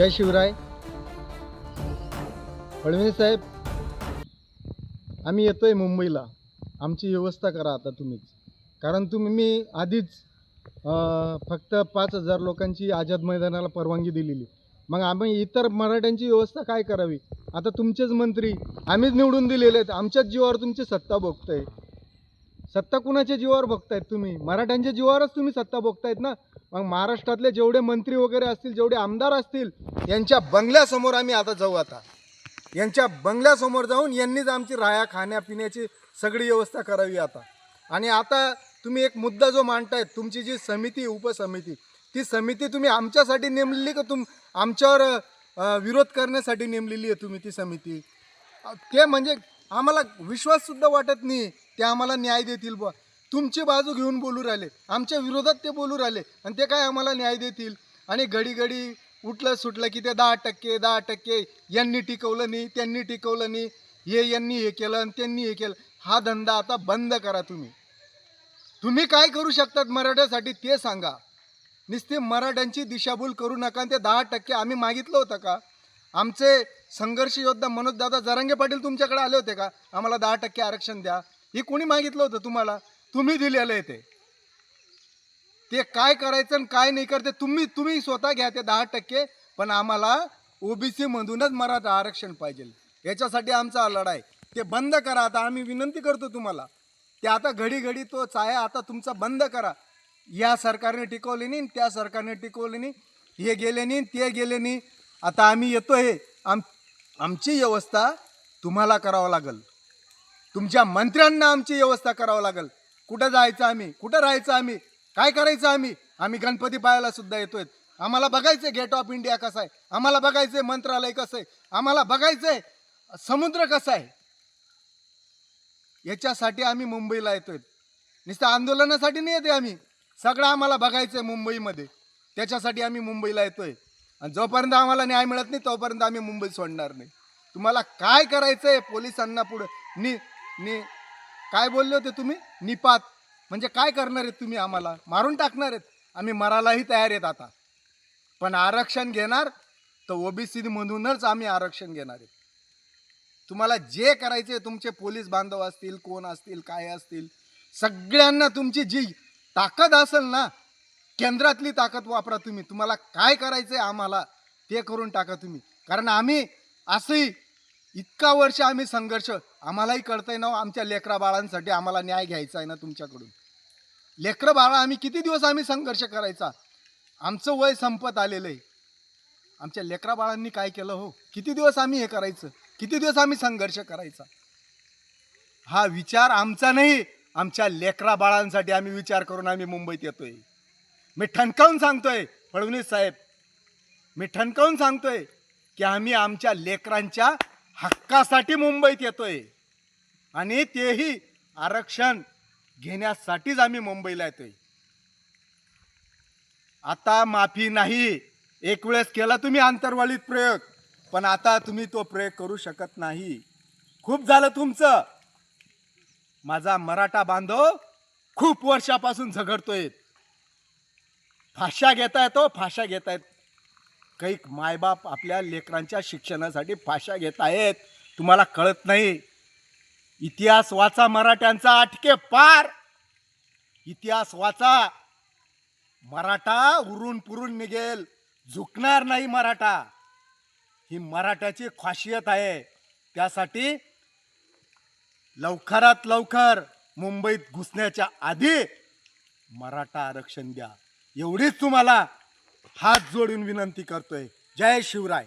जय शिवराय. फडणवीस साहेब आम्ही येतो आहे मुंबईला. आमची व्यवस्था करा आता तुम्हीच. कारण तुम्ही मी आधीच फक्त पाच हजार लोकांची आझाद मैदानाला परवानगी दिलेली. मग आम्ही इतर मराठ्यांची व्यवस्था काय करावी? आता तुमचेच मंत्री आम्हीच निवडून दिलेले आहेत. आमच्याच जीवावर तुमची सत्ता भोगताय. सत्ता कुणाच्या जीवावर बघतायत तुम्ही? मराठ्यांच्या जीवावरच तुम्ही सत्ता बघतायत ना? मग महाराष्ट्रातले जेवढे मंत्री वगैरे असतील जेवढे आमदार असतील यांच्या बंगल्यासमोर आम्ही आता जाऊ आता. यांच्या बंगल्यासमोर जाऊन यांनीच आमची राया खाण्यापिण्याची सगळी व्यवस्था करावी आता. आणि आता तुम्ही एक मुद्दा जो मांडतायत तुमची जी समिती उपसमिती ती समिती तुम्ही आमच्यासाठी नेमलेली का तुम आमच्यावर विरोध करण्यासाठी नेमलेली आहे तुम्ही ती समिती? ते म्हणजे आम्हाला विश्वाससुद्धा वाटत नाही ते आम्हाला न्याय देतील बुवा. तुमची बाजू घेऊन बोलू राहिले. आमच्या विरोधात ते बोलू राहिले. आणि ते काय आम्हाला न्याय देतील? आणि घडी घडी उठलं सुटलं की ते दहा टक्के दहा टक्के यांनी टिकवलं नाही त्यांनी टिकवलं नाही. हे यांनी हे केलं आणि त्यांनी हे केलं. हा धंदा आता बंद करा तुम्ही. तुम्ही काय करू शकतात मराठ्यासाठी ते सांगा. नुसते मराठ्यांची दिशाभूल करू नका आणि ते दहा टक्के आम्ही मागितलं होतं का? आमचे संघर्ष योद्धा मनोजदादा जरांगे पाटील तुमच्याकडे आले होते का? आम्हाला दहा टक्के आरक्षण द्या. हे कोणी मागितलं होतं तुम्हाला? तुम्ही दिलेलं आहे ते. ते काय करायचं आणि काय नाही करते तुम्ही तुम्ही स्वतः घ्या ते दहा टक्के पण आम्हाला ओबीसी मधूनच मराठा आरक्षण पाहिजे. याच्यासाठी आमचा लढा आहे. ते बंद करा आता आम्ही विनंती करतो तुम्हाला. ते आता घडी घडी तो चाया आता तुमचा बंद करा. या सरकारने टिकवले नाही त्या सरकारने टिकवले नाही हे गेले नाही ते गेले नाही. आता आम्ही येतो हे आम आमची व्यवस्था तुम्हाला करावं लागेल. तुमच्या मंत्र्यांना आमची व्यवस्था करावं लागेल. कुठं जायचं आम्ही? कुठं राहायचं आम्ही? काय करायचं आम्ही? आम्ही गणपती पाहायला सुद्धा येतोय. आम्हाला बघायचंय गेट ऑफ इंडिया कसं आहे? आम्हाला बघायचंय मंत्रालय कसं आहे? आम्हाला बघायचंय समुद्र कसा आहे? याच्यासाठी आम्ही मुंबईला येतोय. नुसतं आंदोलनासाठी नाही येते आम्ही. सगळं आम्हाला बघायचंय मुंबईमध्ये. त्याच्यासाठी आम्ही मुंबईला येतोय. आणि जोपर्यंत आम्हाला न्याय मिळत नाही तोपर्यंत आम्ही मुंबई सोडणार नाही. तुम्हाला काय करायचंय? पोलिसांना पुढं. नी नि काय बोलले होते तुम्ही? निपात. म्हणजे काय करणार आहेत तुम्ही आम्हाला? मारून टाकणार आहेत? आम्ही मरायलाही तयार आहेत आता. पण आरक्षण घेणार तर ओबीसीमधूनच आम्ही आरक्षण घेणार आहे तुम्हाला जे करायचे तुमचे पोलीस बांधव असतील कोण असतील काय असतील सगळ्यांना तुमची जी ताकद असेल ना केंद्रातली ताकद वापरा तुम्ही. तुम्हाला काय करायचंय आम्हाला ते करून टाका तुम्ही. कारण आम्ही असंही इतका वर्ष आम्ही संघर्ष आम्हालाही कळतंय ना हो, आमच्या लेकरा बाळांसाठी आम्हाला न्याय घ्यायचा आहे ना तुमच्याकडून. लेकरं बाळा आम्ही किती दिवस आम्ही संघर्ष करायचा? आमचं वय संपत आलेलं आहे. आमच्या लेकरा बाळांनी काय केलं हो? किती दिवस आम्ही हे करायचं? किती दिवस आम्ही संघर्ष करायचा? हा विचार आमचा नाही आमच्या लेकरा बाळांसाठी आम्ही विचार करून आम्ही मुंबईत येतोय. मी ठणकावून सांगतोय फडणवीस साहेब. मी ठणकावून सांगतोय की आम्ही आमच्या लेकरांच्या हक्कासाठी मुंबईत येतोय. आणि तेही आरक्षण घेण्यासाठीच आम्ही मुंबईला येतोय. आता माफी नाही. एक वेळेस केला तुम्ही आंतरवालीत प्रयोग पण आता तुम्ही तो प्रयोग करू शकत नाही. खूप झालं तुमचं. माझा मराठा बांधव खूप वर्षापासून झगडतोय. फाशा घेता येतो फाशा घेतायत. काही मायबाप आपल्या लेकरांच्या शिक्षणासाठी फाशा घेत आहेत. तुम्हाला कळत नाही. इतिहास वाचा मराठ्यांचा आटके पार. इतिहास वाचा. मराठा उरून पुरून निघेल. झुकणार नाही मराठा. ही मराठ्याची खासियत आहे. त्यासाठी लवकरात लवकर मुंबईत घुसण्याच्या आधी मराठा आरक्षण द्या. एवढीच तुम्हाला हात जोडून विनंती करतोय. जय शिवराय.